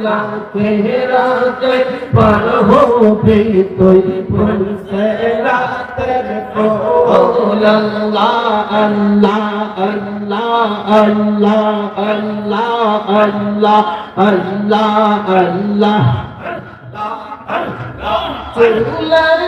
রাসূলুল্লাহ তেরাতে পার হবে তুই বলছে রাতের কোল আল্লাহ আল্লাহ আল্লাহ আল্লাহ আল্লাহ আল্লাহ আল্লাহ আল্লাহ চুলার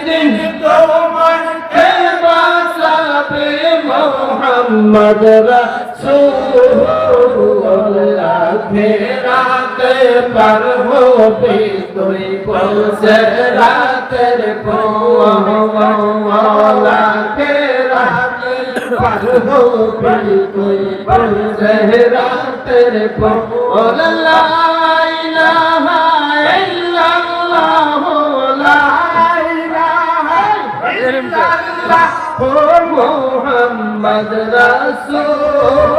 দিন তোমায় কে বাঁচাবে মোহাম্মদ রাসূলুল্লাহ ফেরাতে পার হবে তুই পৌঁছে রাতের পোলা ফেরাতে পার হবে তুই পৌঁছে রাতের পোলা মোহাম্মদ রাসূলুল্লাহ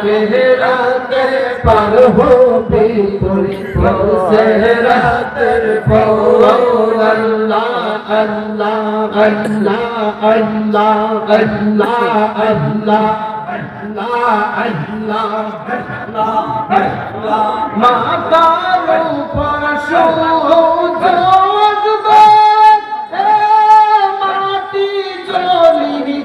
ফেরাতে পার হবে তুই পৌঁছে রাতের পোলা আল্লাহ আল্লাহ আল্লাহ আল্লাহ আল্লাহ আল্লাহ মাতার উপর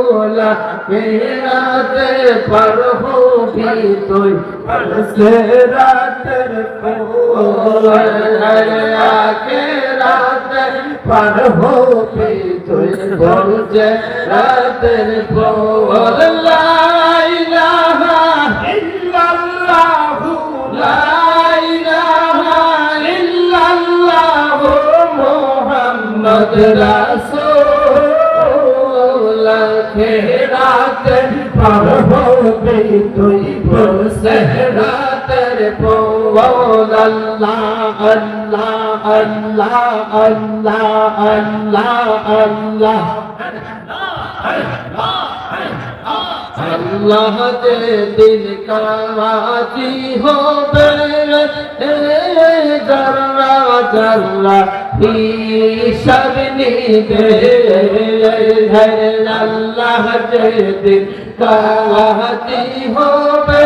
ভোলা মেরাতে পর হোবি তুই। সে রাতের আকে রাতে পর হোবি তুই। বলছে, রাতের ভোলা ইলাহা ইল্লাল্লাহু, লা ইলাহা ইল্লাল্লাহু রাখে রাতে পড়বি তুই সেহরাতের বল আল্লাহ আল্লাহ আল্লাহ আল্লাহ আল্লাহ আল্লাহ। আল্লাহ যে দিন কামাতি হবে জর্রা জর্রা সব নিবে হর আল্লাহ দিন কাহাতি হবে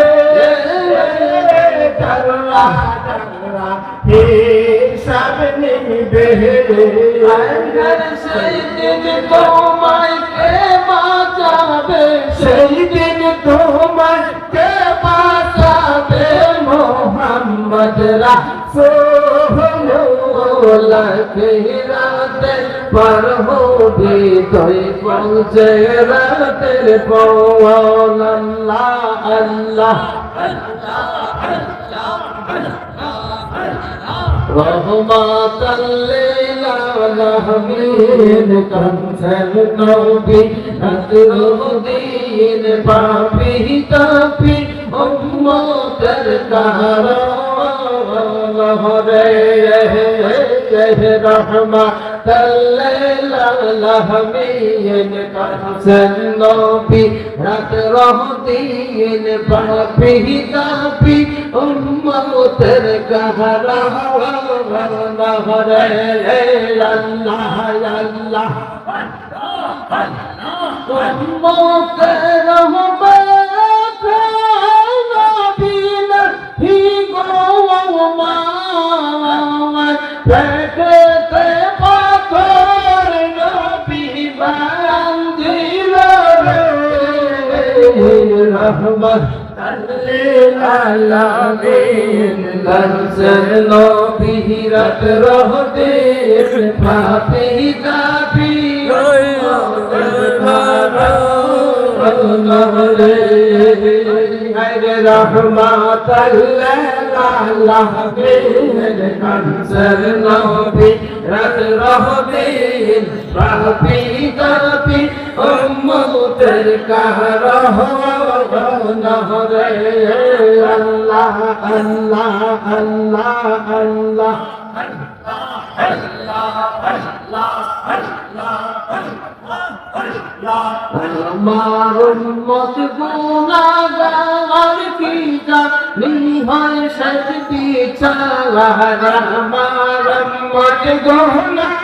করলা হে সব নিবে হর সেই দিন তোমায় কে বাঁচাবে সেই দিন তোমায় কে বাঁচাবে মোহাম্মদ রাসূল রাতে পার হবে তুই পৌঁছে রাতের পৌল আল্লাহ আল্লাহ রহমাতাল লিল আলামিন নবী, নজরুদ্দিন পাপি, তাপি, উম্মতের کہ رحمت للعالمین کا حسن نبی رات رہ دین پر پیدا پی امت تر کا رہا رہے اللہ اللہ Hey! রহমত বিহিরত রহতে পাপি দাবি রহমত আল্লাহ কনসর নবী রত রহতে পাপি দাবি উম্মতের কাহ রহমত নহরে আল্লাহ আল্লাহ আল্লাহ আল্লাহ আমার সত্যি চালা আমার উম্মত গুনাহগার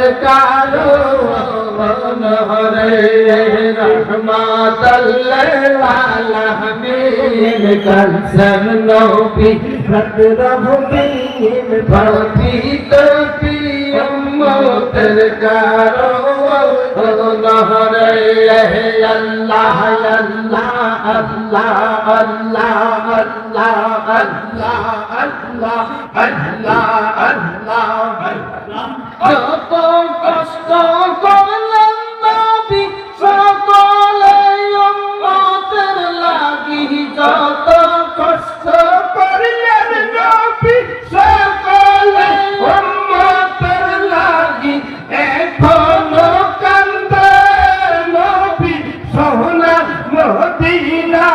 হরে রহমত আলামিন কনসন নবী রত রহদিন পাপি দাপি উম্মতর কারও নহরে আল্লাহ আল্লাহ আল্লাহ আল্লাহ আল্লাহ আল্লাহ আল্লাহ মদিনা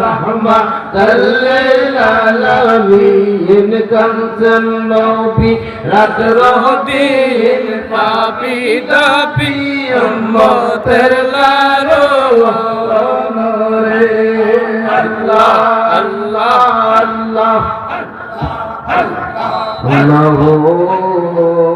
রহমাতাল্লিলালামিন কাঞ্চন নবী রাত রহদিন পাপি দাবি উম্মতের লারো নরে আল্লাহ আল্লাহ আল্লাহ আল্লাহ আল্লাহ